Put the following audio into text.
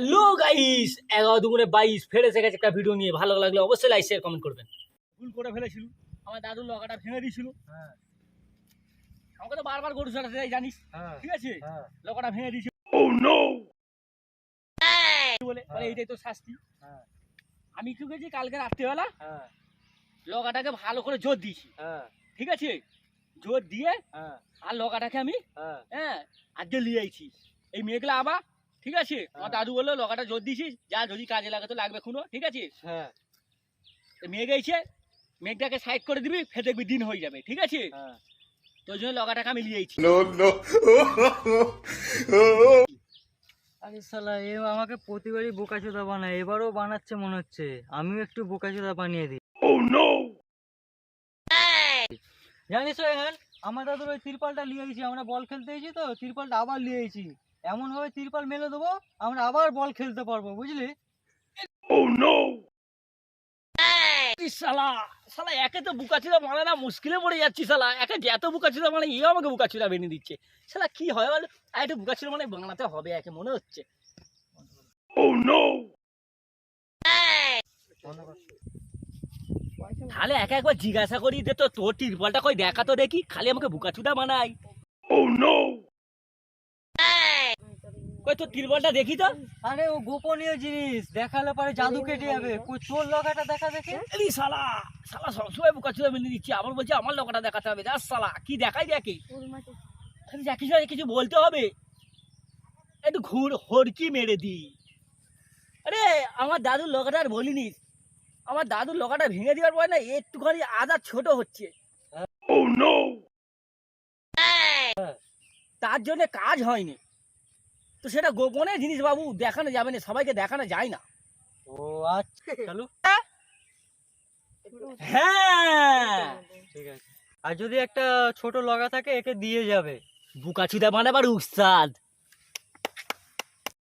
Hello guys এগারো দুগুণে বাইশ ফের এসে গেছে একটা ভিডিও নিয়ে। ভালো লাগলে অবশ্যই লাইক শেয়ার কমেন্ট করবেন। ভুল করে ফেলেছিল। আমার দাদুর লকাটা ভেঙে দিয়েছিল। হ্যাঁ। আমাকে তো বারবার গরু ছাড়াতে যাই জানিস? হ্যাঁ। ঠিক আছে? হ্যাঁ। লকাটা ভেঙে দিয়েছিল। বলে বলে এইটাই তো শাস্তি। হ্যাঁ। আমি কি করেছি? কালকে রাত্রিবেলা হ্যাঁ। লকাটাকে ভালো করে জোর দিয়েছি। হ্যাঁ। ঠিক আছে? জোর দিয়ে হ্যাঁ। আর লকাটাকে আমি হ্যাঁ। আজকে নিয়ে আইছি। এই মেঘলা আবার ঠিক আছে? আমার হ্যাঁ। দাদু বলল লকাটা জোর দিছিস? যা যদি কাজে লাগে তো লাগবে খুনো ঠিক আছে? হ্যাঁ। মেঘ আইছে মেঘটাকে সাইড করে দিবি ফের দেখবি দিন হয়ে যাবে ঠিক আছে? হ্যাঁ। তোর জন্য লকাটাকে আমি আইছি আরে শালা এ আমাকে প্রতিবারই বোকাচোদা বানায় এবারও বানাচ্ছে মনে হচ্ছে। আমিও একটু বোকাচোদা বানিয়ে দিই। জানিস এখন আমার দাদুর ওই তিরপালটা নিয়ে গেছি আমরা বল খেলতে এসেছি তো তিরপালটা আবার নিয়ে এসেছি। এমন ভাবে তিরপাল মেলে দেবো আমরা আবার বল খেলতে পারব বুঝলি? ইস, শালা শালা একে তো বুকাচিরা মানে না মুশকিলে পড়ে যাচ্ছি শালা। একে যে এত বুকাচিরা মানে ইয়ে আমাকে বুকাচিরা বেনে দিচ্ছে। শালা কি হয় বল? আর একটু বুকাচিরা মানে বানাতে হবে একে মনে হচ্ছে। তাহলে একা একবার জিজ্ঞাসা করি যে তো তোর টিরপলটা কই দেখা তো দেখি খালি আমাকে বুকাচুদা বানাই কই তোর টিরপলটা দেখি তো। আরে ও গোপনীয় জিনিস। দেখালে পরে জাদু কেটে যাবে। কই তোর লগাটা দেখা দেখে? এই শালা শালা সবসময় বুকাচুদা বেনে দিচ্ছে আমার বলছে আমার লোকটা দেখাতে হবে। যা শালা কি দেখাই দেখি খালি যা কিছু কিছু বলতে হবে? একটু ঘুর হরকি মেরে দি। আরে আমার দাদুর লোকাটা আর বলিনি। আমার দাদুর লোকাটা ভেঙে দেওয়ার পরে না একটুখানি আদা ছোট হচ্ছে। তার জন্য কাজ হয়নি। তো সেটা গোপনে জিনিস বাবু দেখানো যাবে না সবাইকে দেখানো যায় না। ও আচ্ছা চলো। হ্যাঁ? ঠিক আছে। আর যদি একটা ছোট লগা থাকে একে দিয়ে যাবে। বুকাচুদা বানাবার উস্তাদ।